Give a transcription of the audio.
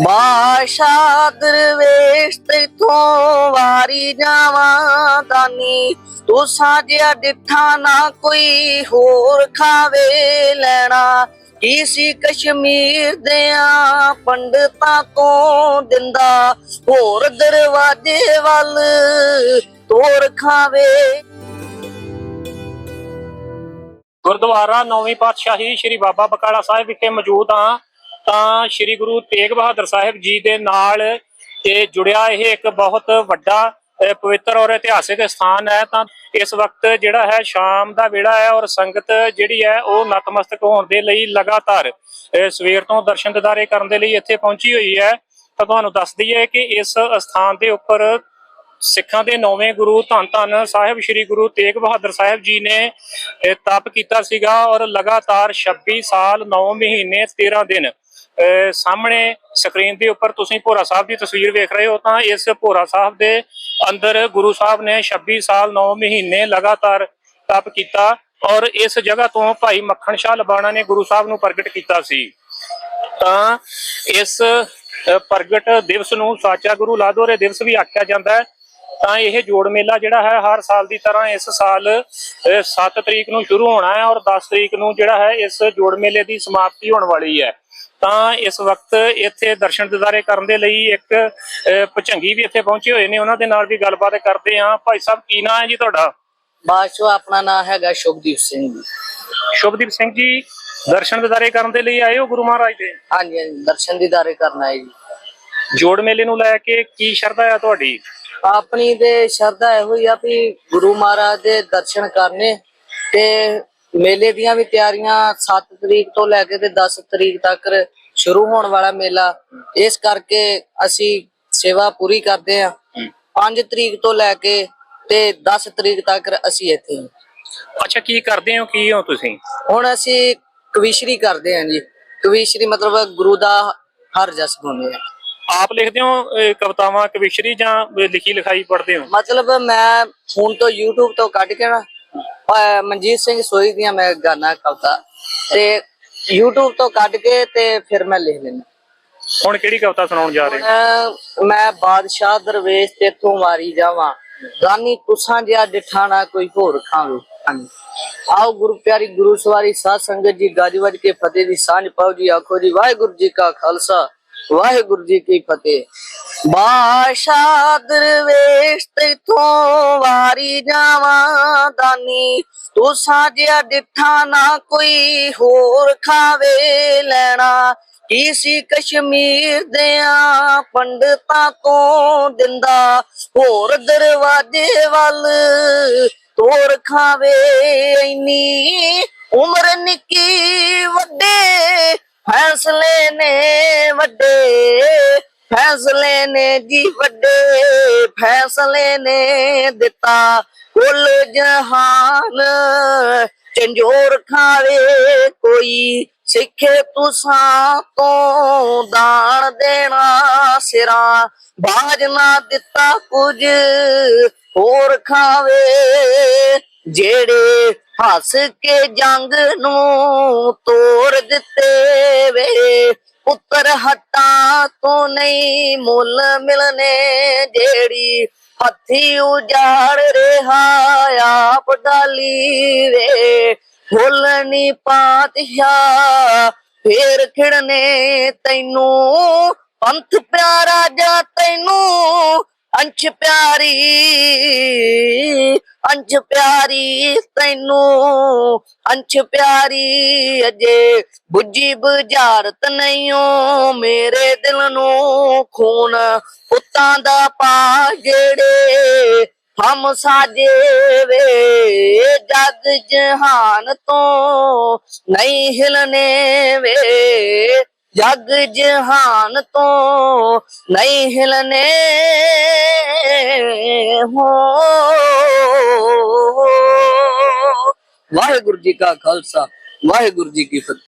ਬਾਸ਼ਾ ਦਰਵੇਸ਼ ਤੇਥੋਂ ਵਾਰੀ ਜਾਵਾਂ ਦਾਨੀ। ਤੂੰ ਸਾਜਿਆ ਡਿਠਾ ਨਾ ਕੋਈ ਹੋਰ ਖਾਵੇ ਲੈਣਾ। ਕਿਸੇ ਕਸ਼ਮੀਰ ਦਿਆਂ ਪੰਡਤਾਂ ਤੋਂ ਦਿੰਦਾ। ਹੋਰ ਦਰਵਾਜ਼ੇ ਵੱਲ ਤੋਰ ਖਾਵੇ। ਗੁਰਦੁਆਰਾ ਨੌਵੀਂ ਪਾਤਸ਼ਾਹੀ ਸ੍ਰੀ ਬਾਬਾ ਬਕਾਲਾ ਸਾਹਿਬ ਵਿਖੇ ਮੌਜੂਦ ਹਾਂ। ਤਾਂ ਸ੍ਰੀ ਗੁਰੂ ਤੇਗ ਬਹਾਦਰ ਸਾਹਿਬ ਜੀ ਦੇ ਨਾਲ ਇਹ ਜੁੜਿਆ ਇਹ ਇੱਕ ਬਹੁਤ ਵੱਡਾ ਪਵਿੱਤਰ ਔਰ ਇਤਿਹਾਸਿਕ ਸਥਾਨ ਹੈ। ਤਾਂ ਇਸ ਵਕਤ ਜਿਹੜਾ ਹੈ, ਸ਼ਾਮ ਦਾ ਵੇਲਾ ਹੈ ਔਰ ਸੰਗਤ ਜਿਹੜੀ ਹੈ, ਉਹ ਨਤਮਸਤਕ ਹੋਣ ਦੇ ਲਈ ਲਗਾਤਾਰ ਸਵੇਰ ਤੋਂ ਦਰਸ਼ਨ ਦਿਦਾਰੇ ਕਰਨ ਦੇ ਲਈ ਇੱਥੇ ਪਹੁੰਚੀ ਹੋਈ ਹੈ। ਤਾਂ ਤੁਹਾਨੂੰ ਦੱਸ ਦਈਏ ਕਿ ਇਸ ਸਥਾਨ ਦੇ ਉੱਪਰ ਸਿੱਖਾਂ ਦੇ ਨੌਵੇਂ ਗੁਰੂ ਧੰਨ ਧੰਨ ਸਾਹਿਬ ਸ੍ਰੀ ਗੁਰੂ ਤੇਗ ਬਹਾਦਰ ਸਾਹਿਬ ਜੀ ਨੇ ਤਪ ਕੀਤਾ ਸੀਗਾ ਔਰ ਲਗਾਤਾਰ 26 ਸਾਲ 9 ਮਹੀਨੇ 13 ਦਿਨ ਸਾਹਮਣੇ ਸਕਰੀਨ ਦੇ ਉੱਪਰ ਤੁਸੀਂ ਭੋਰਾ ਸਾਹਿਬ ਦੀ ਤਸਵੀਰ ਵੇਖ ਰਹੇ ਹੋ ਤਾਂ ਇਸ ਭੋਰਾ ਸਾਹਿਬ ਦੇ ਅੰਦਰ ਗੁਰੂ ਸਾਹਿਬ ਨੇ 26 ਸਾਲ 9 ਮਹੀਨੇ ਲਗਾਤਾਰ ਤਪ ਕੀਤਾ ਔਰ ਇਸ ਜਗ੍ਹਾ ਤੋਂ ਭਾਈ ਮੱਖਣ ਸ਼ਾਹ ਲਬਾਣਾ ਨੇ ਗੁਰੂ ਸਾਹਿਬ ਨੂੰ ਪ੍ਰਗਟ ਕੀਤਾ ਸੀ। ਤਾਂ ਇਸ ਪ੍ਰਗਟ ਦਿਵਸ ਨੂੰ ਸਾਚਾ ਗੁਰੂ ਲਾਧੋਰੇ ਦਿਵਸ ਵੀ ਆਖਿਆ ਜਾਂਦਾ ਹੈ। ਤਾਂ ਇਹ ਜੋੜ ਮੇਲਾ ਜਿਹੜਾ ਹੈ, ਹਰ ਸਾਲ ਦੀ ਤਰ੍ਹਾਂ ਇਸ ਸਾਲ 7 ਤਰੀਕ ਨੂੰ ਸ਼ੁਰੂ ਹੋਣਾ ਹੈ ਔਰ 10 ਤਰੀਕ ਨੂੰ ਜਿਹੜਾ ਹੈ, ਇਸ ਜੋੜ ਮੇਲੇ ਦੀ ਸਮਾਪਤੀ ਹੋਣ ਵਾਲੀ ਹੈ। ਤਾਂ ਇਸ ਵਕਤ ਇੱਥੇ ਦਰਸ਼ਨ ਦਿਦਾਰੇ ਕਰਨ ਦੇ ਲਈ ਇੱਕ ਅ, ਭੁਜੰਗੀ ਵੀ ਇੱਥੇ ਪਹੁੰਚੇ ਹੋਏ ਨੇ। ਉਹਨਾਂ ਦੇ ਨਾਲ ਵੀ ਗੱਲਬਾਤ ਕਰਦੇ ਹਾਂ। ਭਾਈ ਸਾਹਿਬ ਕੀ ਨਾਮ ਹੈ ਜੀ ਤੁਹਾਡਾ? ਬਾਦਸ਼ਾਹ ਆਪਣਾ ਨਾਮ ਹੈਗਾ ਸ਼ੁਭਦੀਪ ਸਿੰਘ ਜੀ। ਸ਼ੁਭਦੀਪ ਸਿੰਘ ਜੀ ਦਰਸ਼ਨ ਦਿਦਾਰੇ ਕਰਨ ਦੇ ਲਈ ਆਏ ਹੋ ਗੁਰੂ ਮਹਾਰਾਜ ਦੇ? ਹਾਂਜੀ ਹਾਂਜੀ ਦਰਸ਼ਨ ਦੀਦਾਰੇ ਕਰਨਾ ਹੈ ਜੀ। ਜੋੜ ਮੇਲੇ ਨੂੰ ਲੈ ਕੇ ਕੀ ਸ਼ਰਧਾ ਹੈ ਤੁਹਾਡੀ? ਆਪਣੀ ਤੇ ਸ਼ਰਧਾ ਇਹੋ ਹੀ ਆ ਵੀ ਗੁਰੂ ਮਹਾਰਾਜ ਦੇ ਦਰਸ਼ਨ ਕਰਨੇ ਤੇ ਮੇਲੇ ਦੀਆਂ ਵੀ ਤਿਆਰੀਆਂ 7 ਤਰੀਕ ਤੋਂ ਲੈ ਕੇ ਤੇ 10 ਤਰੀਕ ਤੱਕ ਸ਼ੁਰੂ ਹੋਣ ਵਾਲਾ ਮੇਲਾ। ਇਸ ਕਰਕੇ ਅਸੀਂ ਸੇਵਾ ਪੂਰੀ ਕਰਦੇ ਆ 5 ਤਰੀਕ ਤੋਂ ਲੈ ਕੇ ਤੇ 10 ਤਰੀਕ ਤੱਕ ਅਸੀਂ ਇੱਥੇ ਹਾਂ। ਅੱਛਾ ਕੀ ਕਰਦੇ ਹੋ ਕੀ ਹੋ ਤੁਸੀਂ? ਹੁਣ ਅਸੀਂ ਕਵੀਸ਼ਰੀ ਕਰਦੇ ਹਾਂ ਜੀ। ਕਵੀਸ਼ਰੀ ਮਤਲਬ ਗੁਰੂ ਦਾ ਹਰ ਜਸ ਗਾਉਂਦੇ ਆ ਆਪ ਲਿਖਦੇ ਹੋ ਕਵਿਤਾਵਾਂ ਕਵਿਸ਼ਰੀ ਜਾਂ ਲਿਖੀ ਲਿਖਾਈ ਪੜ੍ਹਦੇ ਹੋ? ਮਤਲਬ ਮੈਂ ਫੋਨ ਤੋਂ YouTube ਤੋਂ ਕੱਢ ਕੇ ਨਾ ਮਨਜੀਤ ਸਿੰਘ ਸੋਈ ਦੀਆਂ ਮੈਂ ਗਾਣਾ ਕਵਤਾ ਤੇ YouTube ਤੋਂ ਕੱਢ ਕੇ ਤੇ ਫਿਰ ਮੈਂ ਲਿਖ ਲੈਂਦਾ। ਹੁਣ ਕਿਹੜੀ ਕਵਿਤਾ ਸੁਣਾਉਣ ਜਾ ਰਹੇ ਹੋ? ਮੈਂ ਬਾਦਸ਼ਾਹ ਦਰਵੇਸ਼ ਤੇਥੋਂ ਮਾਰੀ ਜਾਵਾਂ। ਗਾਨੀ ਤੁਸਾਂ ਜਿਹਾ ਡਿਠਾਣਾ ਕੋਈ ਹੋਰ ਖਾਵੇ। ਆਓ ਗੁਰੂ ਪਿਆਰੀ ਗੁਰੂ ਸਵਾਰੀ ਸਾਧ ਸੰਗਤ ਜੀ ਗੱਜ ਵੱਜ ਕੇ ਫਤਿਹ ਦੀ ਸਾਂਝ ਪਾਓ ਜੀ। ਆਖੋ ਜੀ ਵਾਹਿਗੁਰੂ ਜੀ ਕਾ ਖਾਲਸਾ ਵਾਹਿਗੁਰੂ ਜੀ ਕੀ ਫਤਿਹ। ਬਾਦਸ਼ਾਹ ਦਰਵੇਸ਼ ਤੇਥੋਂ ਵਾਰੀ ਜਾਵਾਂ ਦਾਨੀ। ਤੂੰ ਸਾਜਿਆ ਡਿਠਾ ਨਾ ਕੋਈ ਹੋਰ ਖਾਵੇ ਲੈਣਾ। ਕਿਸੇ ਕਸ਼ਮੀਰ ਦਿਆਂ ਪੰਡਤਾਂ ਤੋਂ ਦਿੰਦਾ। ਹੋਰ ਦਰਵਾਜ਼ੇ ਵੱਲ ਤੋਰ ਖਾਵੇ ਇੰਨੀ ਉਮਰ ਨਿੱਕੀ ਵੱਡੇ। ਫੈਸਲੇ ਨੇ ਵੱਡੇ ਫੈਸਲੇ ਨੇ ਜੀ ਵੱਡੇ ਫੈਸਲੇ ਨੇ ਦਿੱਤਾ ਕੁੱਲ ਜਹਾਨ। ਚੰਜੋਰ ਖਾਵੇ ਕੋਈ ਸਿੱਖੇ ਤੁਸਾਂ ਤੋਂ ਦਾਨ ਦੇਣਾ ਸਿਰਾਂ। ਬਾਜ ਨਾ ਦਿੱਤਾ ਕੁਝ ਹੋਰ ਖਾਵੇ। ਜਿਹੜੇ ਹੱਸ ਕੇ ਜੰਗ ਨੂੰ ਤੋੜ ਦਿੱਤੇ ਵੇ ਪੁੱਤਰ ਹੱਟਾਂ ਤੋਂ ਨਹੀਂ ਮੁੱਲ ਮਿਲਨੇ, ਜਿਹੜੀ ਹੱਥੀ ਉਜਾੜ ਰਿਹਾ ਆਪ ਡਾਲੀ ਵੇ। ਫੁੱਲ ਨੀ ਪਾਤਸ਼ਾਹ ਫੇਰ ਖਿੜਨੇ ਤੈਨੂੰ। ਪੰਥ ਪਿਆਰਾ ਜਾਂ ਤੈਨੂੰ ਅੰਸ਼ ਪਿਆਰੀ ਅੰਸ਼ ਪਿਆਰੀ ਤੈਨੂੰ, ਅੰਸ਼ ਪਿਆਰੀ ਅਜੇ ਬੁੱਝੀ ਬੁਝਾਰਤ ਨਹੀਂਓ ਮੇਰੇ ਦਿਲ ਨੂੰ ਖੂਨ, ਪੁੱਤਾਂ ਦਾ ਪਾ ਜਿਹੜੇ ਹਮ ਸਾਜੇ ਵੇ ਜਗ ਜਹਾਨ ਤੋਂ ਨਹੀਂ ਹਿਲਨੇ ਵੇ। ਜਗ ਜਹਾਨ ਤੋਂ ਨਹੀਂ ਹਿਲਨੇ। ਹੋ। ਵਾਹਿਗੁਰੂ ਜੀ ਕਾ ਖਾਲਸਾ ਵਾਹਿਗੁਰੂ ਜੀ ਕੀ ਫਤਿਹ।